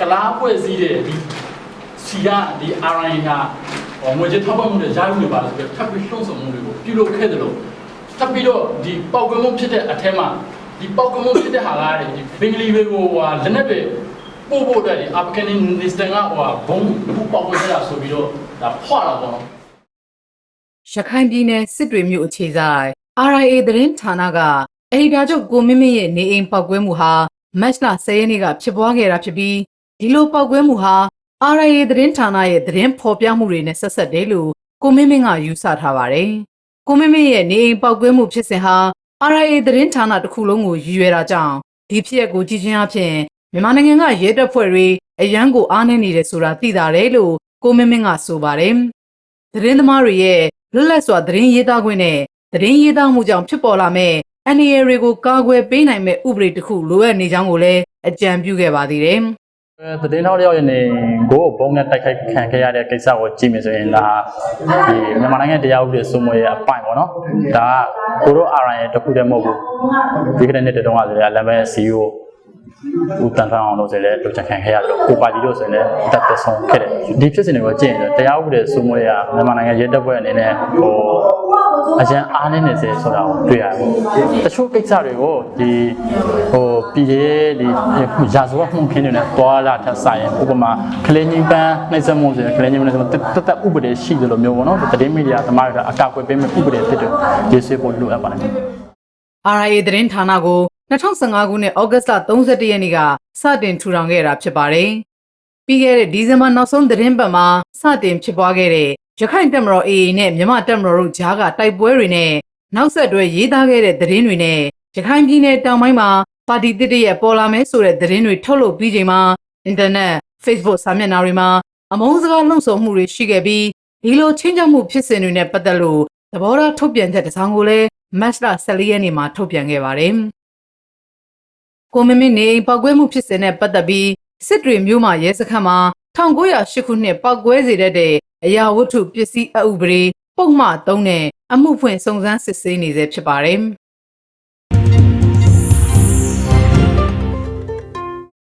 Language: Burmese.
ကလားပွဲစည်းတဲ့ဒီစီကဒီ RN ကဟောငွေကြေးထောက်ပံ့မှုတွေကြားယူနေပါလို့ဆိုပြီးထပ်ပြီးလှုံ့ဆော်မှုတွေကိုပြုလုပ်ခဲ့တယ်လို့ထပ်ပြီးတော့ဒီပေါက်ကွဲမှုဖြစ်တဲ့အထက်မှာဒီပေါက်ကွဲမှုဖြစ်တဲ့ဟာကတဲ့ဒီဘင်္ဂလီတွေကိုဟိုဟာလက်နက်တွေပို့ဖို့အတွက်ဒီအာဖဂန်နစ္စတန်ကဟိုဟာဘုံဘူးပေါက်ကွဲတာဆိုပြီးတော့ဒါဖွာတာပေါ့နော်ရခိုင်ပြည်နယ်စစ်တွေမြို့အခြေဆိုင် RIA သတင်းဌာနကအေဒီတာချုပ်ကိုမင်းမင်းရဲ့နေအိမ်ပောက်ကွဲမှုဟာမတ်လ10ရက်နေ့ကဖြစ်ပွားခဲ့တာဖြစ်ပြီး ဒီလိုပောက်ကွဲမှုဟာ RIA သတင်းဌာနရဲ့သတင်းဖော်ပြမှုတွေနဲ့ဆက်ဆက်တယ်လို့ကိုမင်းမင်းကယူဆထားပါတယ်။ကိုမင်းမင်းရဲ့နေအိမ်ပောက်ကွဲမှုဖြစ်စဉ်ဟာ RIA သတင်းဌာနတစ်ခုလုံးကိုရည်ရွယ်တာကြောင့်ဒီဖြစ်ရပ်ကိုကြည့်ချင်းအဖြစ်မြန်မာနိုင်ငံကရဲတပ်ဖွဲ့တွေအရန်ကိုအားနည်းနေတယ်ဆိုတာသိတာတယ်လို့ကိုမင်းမင်းကဆိုပါတယ်။သတင်းသမားတွေရဲ့လွတ်လပ်စွာသတင်းရေးသားခွင့်နဲ့သတင်းရေးသားမှုကြောင့်ဖြစ်ပေါ်လာမဲ့အန္တရာယ်တွေကိုကာကွယ်ပေးနိုင်မဲ့ဥပဒေတစ်ခုလိုအပ်နေကြောင်းကိုလည်းအကြံပြုခဲ့ပါသေးတယ်အဲ သတင်းထောက်တစ်ယောက်ရဲ့နေကိုဘုံနဲ့တိုက်ခိုက်ခံခဲ့ရတဲ့ကိစ္စကိုကြည့်မယ်ဆိုရင်ဒါဒီမြန်မာနိုင်ငံတရားဥပဒေစိုးမိုးရေးအပိုင်းပေါ့နော်ဒါကကိုတို့ RN ရဲ့တစ်ခုတည်းမဟုတ်ဘူးဒီကနေ့နေ့တုန်းကဆိုရင်လည်းပဲ CEO ဦးတန်ထောင်းအောင်လို့ဆိုရင်လည်းလုပ်ချင်ခံခဲ့ရတယ်လို့ကိုပါကြီးလို့ဆိုရင်လည်းအသက်သက်ဆုံးခဲ့တယ်ဒီဖြစ်စဉ်တွေကိုကြည့်ရင်တရားဥပဒေစိုးမိုးရေးကမြန်မာနိုင်ငံရဲတပ်ဖွဲ့အနေနဲ့ဟိုအကျဉ်အားနည်းနေစေဆိုတာကိုတွေ့ရတယ်။တချို့ကိစ္စတွေကိုဒီဟိုပြည်ရဲ့ဒီရာဇဝတ်မှုခင်းတွေနဲ့တွာလာထပ်ဆိုင်ရင်ဥပမာကလေးငင်းပန်းနှိမ့်ဆက်မှုဆိုရင်ကလေးငင်းပန်းနှိမ့်ဆက်မှုတသက်ဥပဒေရှိတယ်လို့မျိုးပေါ့နော်။သတင်းမီဒီယာသမားတွေကအကာအကွယ်ပေးမဲ့ဥပဒေဖြစ်တယ်။ဒီဆွေးဖို့လိုအပ်ပါတယ်။ RIA သတင်းဌာနကို 2015ခုနှစ်ဩဂတ်စ်လ31ရက်နေ့ကစတင်ထူထောင်ခဲ့တာဖြစ်ပါတယ်။ပြီးခဲ့တဲ့ဒီဇင်ဘာနောက်ဆုံးသတင်းပတ်မှာစတင်ဖြစ်ပွားခဲ့တဲ့ရခိုင်တပ်မတော် AA နဲ့မြန်မာတပ်မတော်တို့ကြားကတိုက်ပွဲတွေနဲ့နောက်ဆက်တွဲရေးသားခဲ့တဲ့သတင်းတွေနဲ့ရခိုင်ပြည်နယ်တောင်ပိုင်းမှာပါတီတစ်တရက်ပေါ်လာမဲဆိုတဲ့သတင်းတွေထုတ်လုပ်ပြီးချိန်မှာအင်တာနက် Facebook စာမျက်နှာတွေမှာအမုန်းစကားလှုံ့ဆော်မှုတွေရှိခဲ့ပြီးဒီလိုချင်းချမှုဖြစ်စဉ်တွေနဲ့ပတ်သက်လို့သဘောထားထုတ်ပြန်ချက်တစ်စောင်ကိုလည်းမတ်လ14ရက်နေ့မှာထုတ်ပြန်ခဲ့ပါတယ်။ ကိုမင်းမင်းနေအိမ်ပောက်ကွဲမှုဖြစ်စဉ်နဲ့ပတ်သက်ပြီးစစ်တွေမြို့မှာရဲစခန်းမှာ1908ခုနှစ်ပောက်ကွဲစေတဲ့အရာဝတ္ထုပစ္စည်းအဥပဒေပုံမှန်3နဲ့အမှုဖွင့်စုံစမ်းစစ်ဆေးနေဆဲဖြစ်ပါတယ်